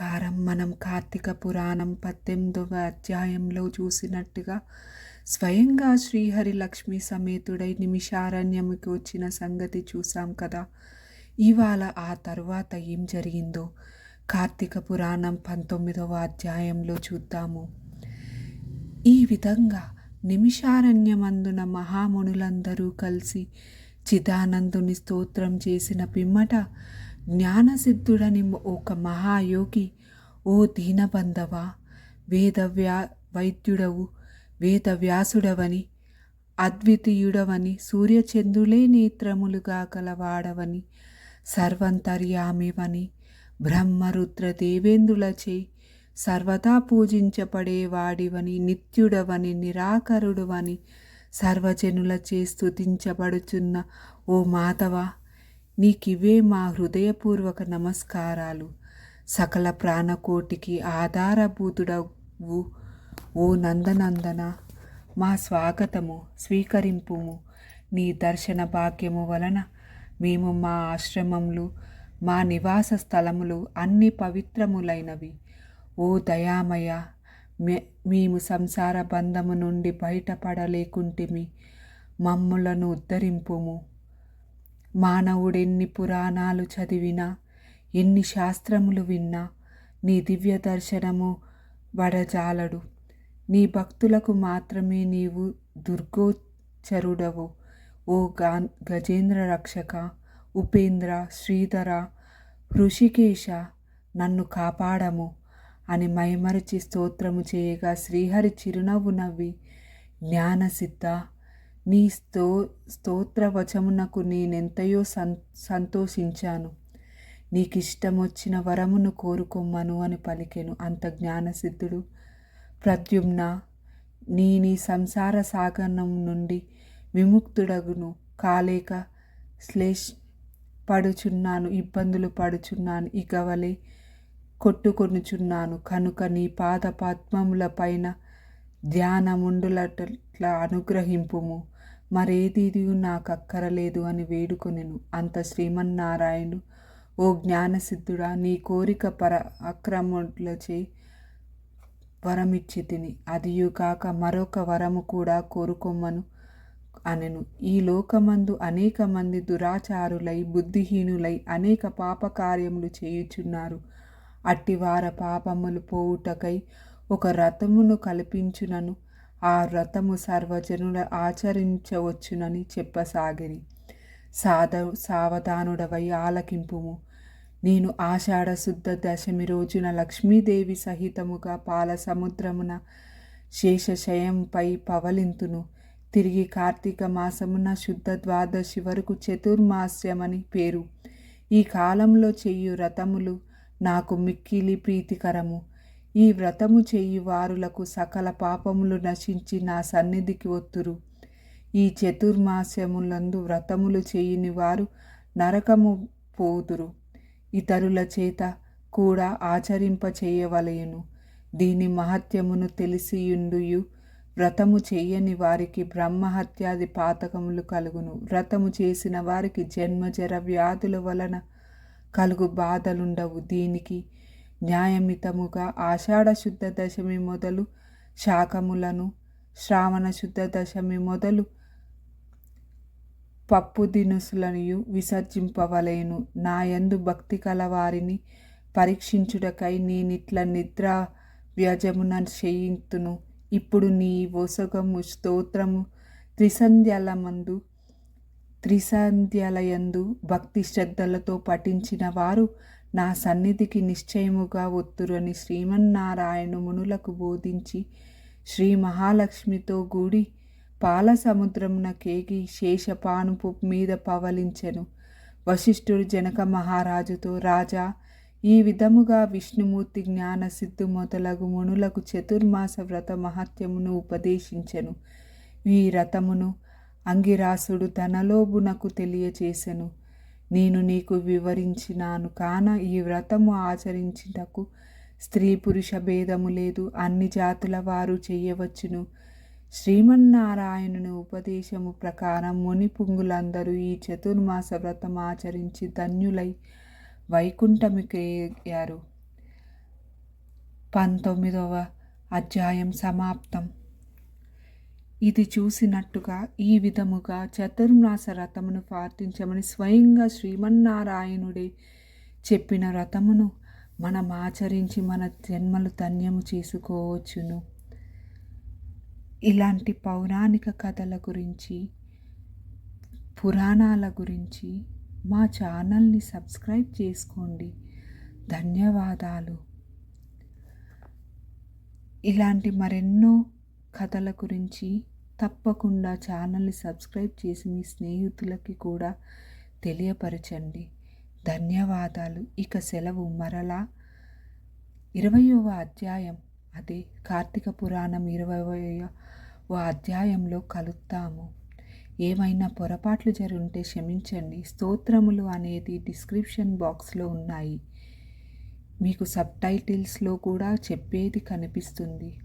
ప్రకారం మనం కార్తీక పురాణం పద్దెనిమిదవ అధ్యాయంలో చూసినట్టుగా స్వయంగా శ్రీహరి లక్ష్మి సమేతుడై నిమిషారణ్యముకి వచ్చిన సంగతి చూసాం కదా. ఇవాళ ఆ తర్వాత ఏం జరిగిందో కార్తీక పురాణం పంతొమ్మిదవ అధ్యాయంలో చూద్దాము. ఈ విధంగా నిమిషారణ్యమందున మహామునులందరూ కలిసి చిదానందుని స్తోత్రం చేసిన పిమ్మట జ్ఞానసిద్ధుడని ఒక మహాయోగి ఓ దీనబంధవ వేదవ్యా వైద్యుడవు వేదవ్యాసుడవని అద్వితీయుడవని సూర్యచంద్రులే నేత్రములుగా కలవాడవని సర్వంతర్యామివని బ్రహ్మరుద్ర దేవేంద్రులచే సర్వదా పూజించబడేవాడివని నిత్యుడవని నిరాకరుడువని సర్వజనులచే స్తుతించబడుచున్న ఓ మాధవ నీకివే మా హృదయపూర్వక నమస్కారాలు. సకల ప్రాణకోటికి ఆధారభూతుడవు ఓ నందనందన. మా స్వాగతము స్వీకరింపుము. నీ దర్శన భాగ్యము వలన మేము మా ఆశ్రమములు మా నివాస స్థలములు అన్ని పవిత్రములైనవి. ఓ దయామయ మే మేము సంసార బంధము నుండి బయటపడలేకుంటిమి. మమ్ములను ఉద్ధరింపుము. మానవుడెన్ని పురాణాలు చదివినా ఎన్ని శాస్త్రములు విన్నా నీ దివ్య దర్శనము వడజాలడు. నీ భక్తులకు మాత్రమే నీవు దుర్గోచరుడవు. ఓ గా గజేంద్ర రక్షక ఉపేంద్ర శ్రీధర హృషికేశ నన్ను కాపాడము అని మైమరచి స్తోత్రము చేయగా శ్రీహరి చిరునవ్వు నవ్వి జ్ఞానసిద్ధ నీ స్తో స్తోత్రవచమునకు నేనెంతయో సం సంతోషించాను. నీకిష్టమొచ్చిన వరమును కోరుకొమ్మను అని పలికెను. అంత జ్ఞానసిద్ధుడు. ప్రద్యుమ్న నీ నీ సంసార సాగరం నుండి విముక్తుడగును. కాలేక శ్లేష్ పడుచున్నాను ఇబ్బందులు పడుచున్నాను ఇకవలే కొట్టుకొనుచున్నాను. కనుక నీ పాద పద్మముల పైన ధ్యానముండులట్ల అనుగ్రహింపుము. మరేది నాకు అక్కరలేదు అని వేడుకొనెను. అంత శ్రీమన్నారాయణుడు ఓ జ్ఞానసిద్ధుడా నీ కోరిక పర అక్రములచే వరమిచ్చి తిని అదియు కాక మరొక వరము కూడా కోరుకొమ్మను అనెను. ఈ లోకమందు అనేక మంది దురాచారులై బుద్ధిహీనులై అనేక పాపకార్యములు చేయుచున్నారు. అట్టివార పాపములు పోవుటకై ఒక రథమును కల్పించునను. ఆ వ్రతము సర్వజనుల ఆచరించవచ్చునని చెప్పసాగిరి. సాధ సావధానుడవై ఆలకింపుము. నేను ఆషాఢ శుద్ధ దశమి రోజున లక్ష్మీదేవి సహితముగా పాల సముద్రమున శేషశయంపై పవలింతును. తిరిగి కార్తీక మాసమున శుద్ధ ద్వాదశి వరకు చతుర్మాస్యమని పేరు. ఈ కాలంలో చెయ్యు రథములు నాకు మిక్కిలి ప్రీతికరము. ఈ వ్రతము చెయ్యి వారులకు సకల పాపములు నశించి నా సన్నిధికి ఒత్తురు. ఈ చతుర్మాస్యములందు వ్రతములు చేయని వారు నరకము పోదురు. ఇతరుల చేత కూడా ఆచరింప చేయవలయను దీని మహత్యమును తెలిసియుండుయు వ్రతము చేయని వారికి బ్రహ్మహత్యాది పాతకములు కలుగును. వ్రతము చేసిన వారికి జన్మజర వ్యాధుల వలన కలుగు బాధలుండవు. దీనికి న్యాయమితముగా ఆషాఢ శుద్ధ దశమి మొదలు శాకములను శ్రావణ శుద్ధ దశమి మొదలు పప్పు దినుసులను విసర్జింపవలేను. నాయందు భక్తి కలవారిని పరీక్షించుటకై నేనిట్ల నిద్ర వ్యజమున చేయింతును. ఇప్పుడు నీ ఒసగము స్తోత్రము త్రిసంధ్యలమందు త్రిసంధ్యలయందు భక్తి శ్రద్ధలతో పఠించిన వారు నా సన్నిధికి నిశ్చయముగా ఒత్తురని శ్రీమన్నారాయణ మునులకు బోధించి శ్రీ మహాలక్ష్మితో గూడి పాల సముద్రమున కేగి శేషపానుపు మీద పవలించెను. వశిష్ఠుడు జనక మహారాజుతో రాజా ఈ విధముగా విష్ణుమూర్తి జ్ఞాన సిద్ధు మొదలగు మునులకు చతుర్మాస వ్రత మహత్యమును ఉపదేశించెను. ఈ రథమును అంగిరాసుడు తనలోబునకు తెలియచేసెను. నేను నీకు వివరించినాను కాన ఈ వ్రతము ఆచరించుటకు స్త్రీ పురుష భేదము లేదు. అన్ని జాతుల వారు చేయవచ్చును. శ్రీమన్నారాయణుని ఉపదేశము ప్రకారం ముని పుంగులందరూ ఈ చతుర్మాస వ్రతం ఆచరించి ధన్యులై వైకుంఠముకేయారు పంతొమ్మిదవ అధ్యాయం సమాప్తం. ఇది చూసినట్టుగా ఈ విధముగా చతుర్మాస రథమును పార్థించమని స్వయంగా శ్రీమన్నారాయణుడే చెప్పిన రథమును మనం ఆచరించి మన జన్మలు ధన్యము చేసుకోవచ్చును. ఇలాంటి పౌరాణిక కథల గురించి పురాణాల గురించి మా ఛానల్ని సబ్స్క్రైబ్ చేసుకోండి. ధన్యవాదాలు. ఇలాంటి మరెన్నో కథల గురించి తప్పకుండా ఛానల్ని సబ్స్క్రైబ్ చేసి మీ స్నేహితులకి కూడా తెలియపరచండి. ధన్యవాదాలు. ఇక సెలవు మరలా ఇరవయవ అధ్యాయం. అదే కార్తీక పురాణం ఇరవయవ అధ్యాయంలో కలుద్దాము. ఏమైనా పొరపాట్లు జరుగుంటే క్షమించండి. స్తోత్రములు అనేది డిస్క్రిప్షన్ బాక్స్లో ఉన్నాయి. మీకు సబ్ టైటిల్స్లో కూడా చెప్పేది కనిపిస్తుంది.